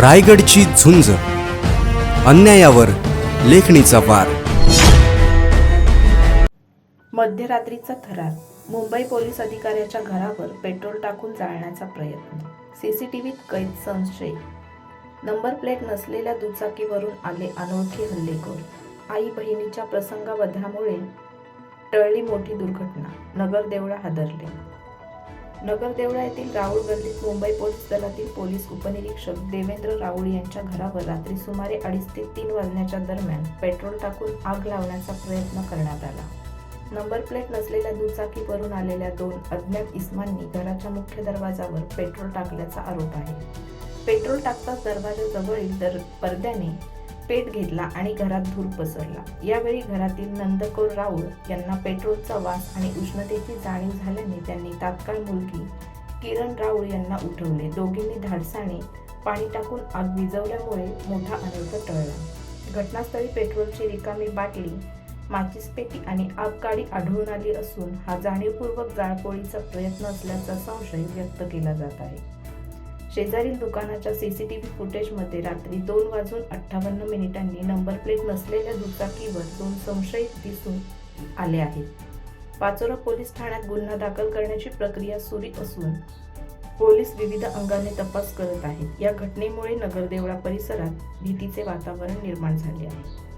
रायगडची झुंज. अन्यायावर लेखणीचा वार. मध्यरात्रीचा थरार. मुंबई पोलीस अधिकाऱ्याच्या घरावर पेट्रोल टाकून जाळण्याचा प्रयत्न. सीसीटीव्हीत कैद संशय. नंबर प्लेट नसलेल्या दुचाकीवरून आले अनोळखी हल्लेखोर. आई बहिणीच्या प्रसंगावधामुळे टळली मोठी दुर्घटना. नगरदेवळा हादरले. नगरदेवळा येथील राऊळ गल्लीत मुंबई पोलीस दलातील पोलीस उपनिरीक्षक देवेंद्र राऊळ यांच्या घरावर रात्री सुमारे अडीच ते तीन वाजण्याच्या दरम्यान पेट्रोल टाकून आग लावण्याचा प्रयत्न करण्यात आला. नंबर प्लेट नसलेल्या दुचाकीवरून आलेल्या दोन अज्ञात इस्मांनी घराच्या मुख्य दरवाजावर पेट्रोल टाकल्याचा आरोप आहे. पेट्रोल टाकताच दरवाजाजवळील दर पडद्याने पेट घेतला आणि घरात धूर पसरला. यावेळी घरातील नंदकोर राऊळ यांना पेट्रोलचा वास आणि उष्णतेची जाणीव झाल्याने त्यांनी तात्काळ मुलगी किरण राऊळ यांना उठवले. दोघींनी धाडसाने पाणी टाकून आग विजवल्यामुळे मोठा अनर्थ टळला. घटनास्थळी पेट्रोलची रिकामी बाटली माचीस पेटी आणि आगगाडी आढळून आली असून हा जाणीवपूर्वक जाळपोळीचा प्रयत्न असल्याचा संशय व्यक्त केला जात आहे. शेजारील दुकानाच्या सीसीटीव्ही फुटेजमध्ये रात्री दोन वाजून अठ्ठावन्न मिनिटांनी नंबर प्लेट नसलेल्या दुचाकीवर दोन संशयित दिसून आले आहेत. पाचोरा पोलीस ठाण्यात गुन्हा दाखल करण्याची प्रक्रिया सुरू असून पोलीस विविध अंगाने तपास करत आहेत. या घटनेमुळे नगरदेवळा परिसरात भीतीचे वातावरण निर्माण झाले आहे.